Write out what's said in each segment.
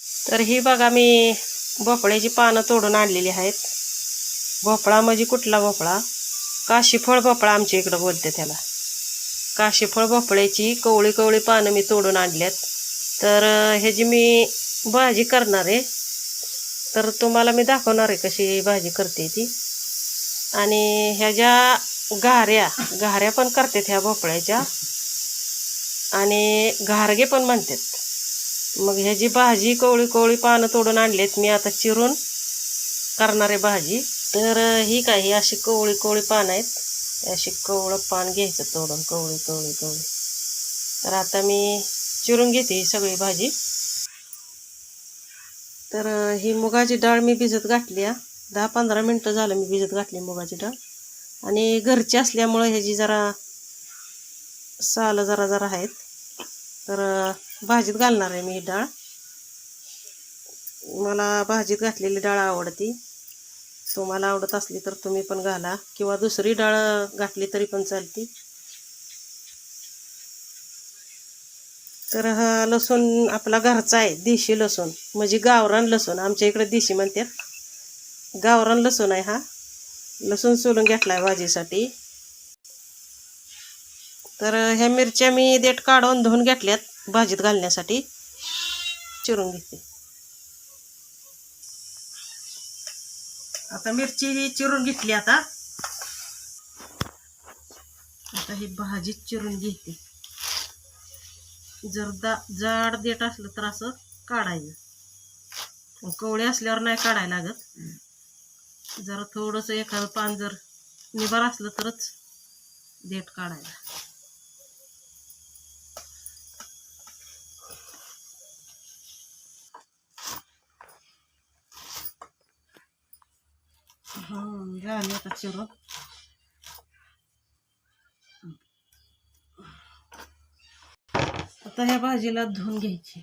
तर ही बघा मी भोपळ्याची पानं तोडून आणलेली आहेत. भोपळा म्हणजे कुठला भोपळा? काशीफळ भोपळा आमच्या इकडं बोलते त्याला. काशीफळ भोपळ्याची कवळी कवळी पानं मी तोडून आणल्यात. तर ह्याची मी भाजी करणार आहे तर तुम्हाला मी दाखवणार आहे कशी भाजी करते ती. आणि ह्या ज्या घाऱ्या घाऱ्या पण करतात ह्या भोपळ्याच्या. आणि घारगे पण म्हणतात. मग ह्याची भाजी कवळी कोवळी पानं तोडून आणलेत मी आता चिरून करणार आहे भाजी तर ही काय ही अशी कोवळी कोवळी पानं आहेत. अशी कवळं पान घ्यायचं तोडून कवळी कोवळी कवळी. तर आता मी चिरून घेते ही सगळी भाजी. तर ही मुगाची डाळ मी भिजत घातली आहे दहा पंधरा मिनटं झालं मी भिजत घातली मुगाची डाळ. आणि घरची असल्यामुळं ह्याची जरा सालं जरा जरा आहेत. तर भाजीत घालणार आहे मी ही डाळ. मला भाजीत घातलेली डाळ आवडती. तुम्हाला आवडत असली तर तुम्ही पण घाला. किंवा दुसरी डाळ घातली तरी पण चालती. तर हा लसूण आपला घरचा आहे देशी लसूण. म्हणजे गावरान लसूण. आमच्या इकडे देशी म्हणतात. गावरान लसूण आहे हा. लसूण सोलून आहे भाजीसाठी. तर ह्या मिरच्या मी देठ काढून धुवून घेतल्यात भाजीत घालण्यासाठी. चिरून घेते. आता मिरची ही चिरून घेतली आता. आता ही भाजी चिरून घेते. जर दा जाड देठ असलं तर असं काढायचं. कवळे असल्यावर नाही काढायला लागत. जरा थोडंसं एखादं पान जर निबार असलं तरच देठ काढायला. हं, झाली आता चिरून आता ह्या भाजीला धुवून घ्यायची.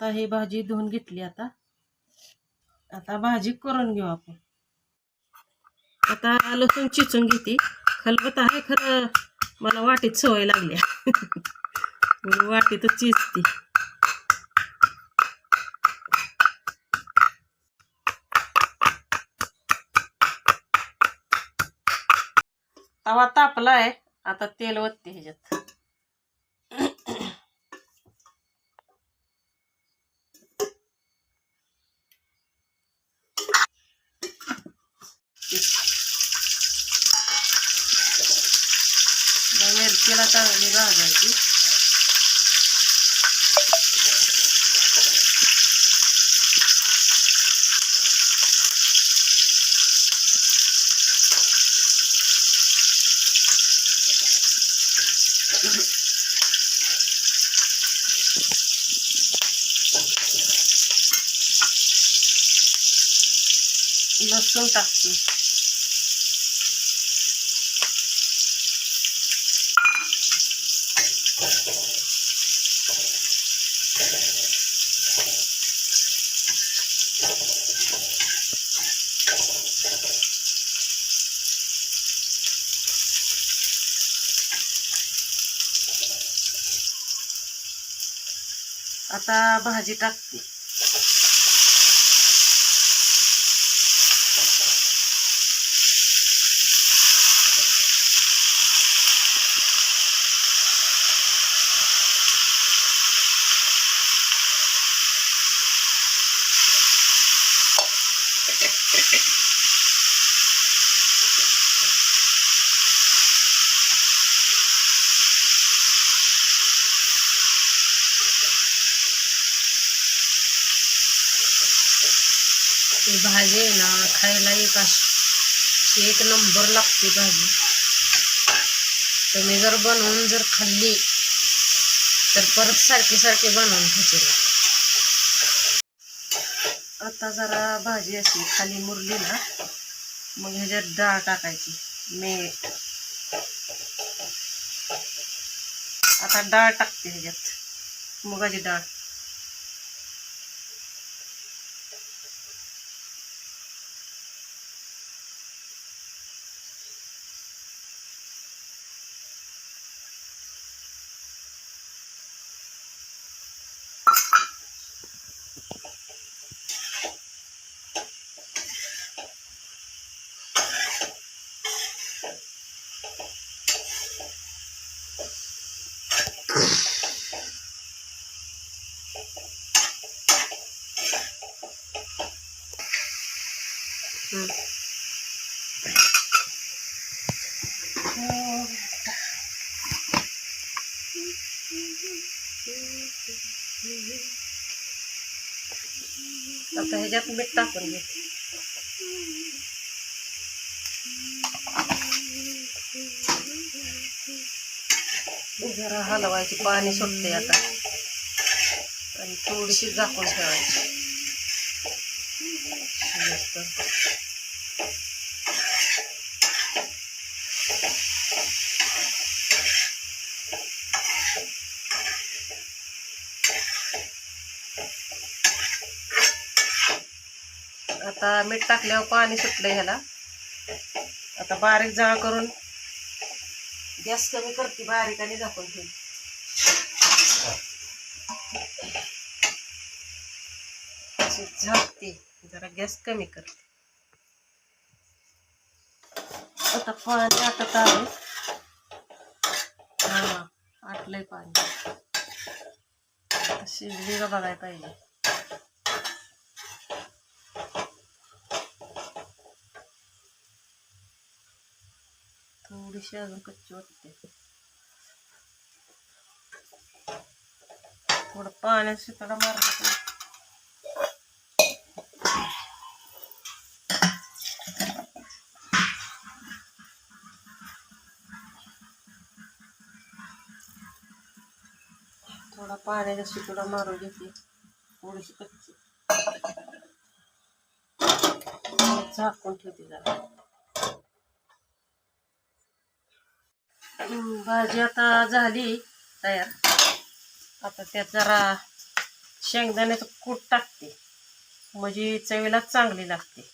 आता ही भाजी धुवून घेतली आता. आता भाजी करून घेऊ आपण. आता लसूण चिचून घेते. खलबत आहे खरं मला वाटीत सवय लागली. वाटीतच चिचते तवा तापलाय आता तेल वतते ह्याच्यात. मिरचीला चांगली भाजायची लसूण टाकते atau bahagia टाकते Thank you. ती भाजी आहे ना खायला एक अशी एक नंबर लागते भाजी. तुम्ही जर बनवून जर खाल्ली तर परत सारखी सारखी बनवून खायची आता जरा भाजी अशी खाली मुरली ना मग ह्याच्यात डाळ टाकायची मे आता डाळ टाकते ह्याच्यात मुगाची डाळ. आता ह्याच्यात मीठ टाकून घे. जरा हलवायची पाणी सुटते आता. आणि थोडीशी झाकून ठेवायची. आता मीठ टाकल्यावर पाणी सुटलं ह्याला. आता बारीक जाळ करून गॅस कमी करते बारीक आणि झाकून ठेवते. झाकते जरा गॅस कमी करते. आता पाणी आटत आहे. हा आटलंय पाणी. शिजली का बघायला पाहिजे. थोडीशी अजून कच्ची वाटते थोडं पाण्यात शिताडा मारला तर थोडा पाण्याचा शितोडा मारून घेते थोडीशी कच्ची झाकून ठेवते जरा भाजी आता झाली तयार. आता त्यात जरा शेंगदाण्याचं कूट टाकते. म्हणजे चवीला चांगली लागते.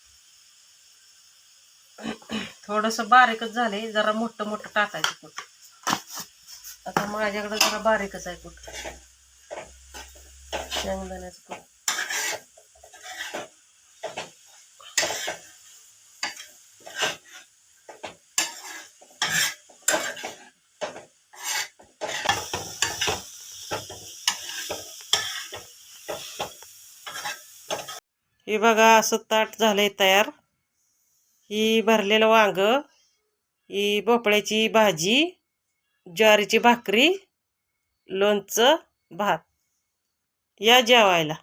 थोडंसं बारीकच झाले जरा मोठं मोठं टाकायचं कूट. आता माझ्याकडं जरा बारीकच आहे कूट. शेंगदाण्याचं कूट. हे बघा असं ताट झालंय तयार. ही भरलेलं वांग ही भोपळ्याची भाजी ज्वारीची भाकरी लोणचं भात. या जेवायला.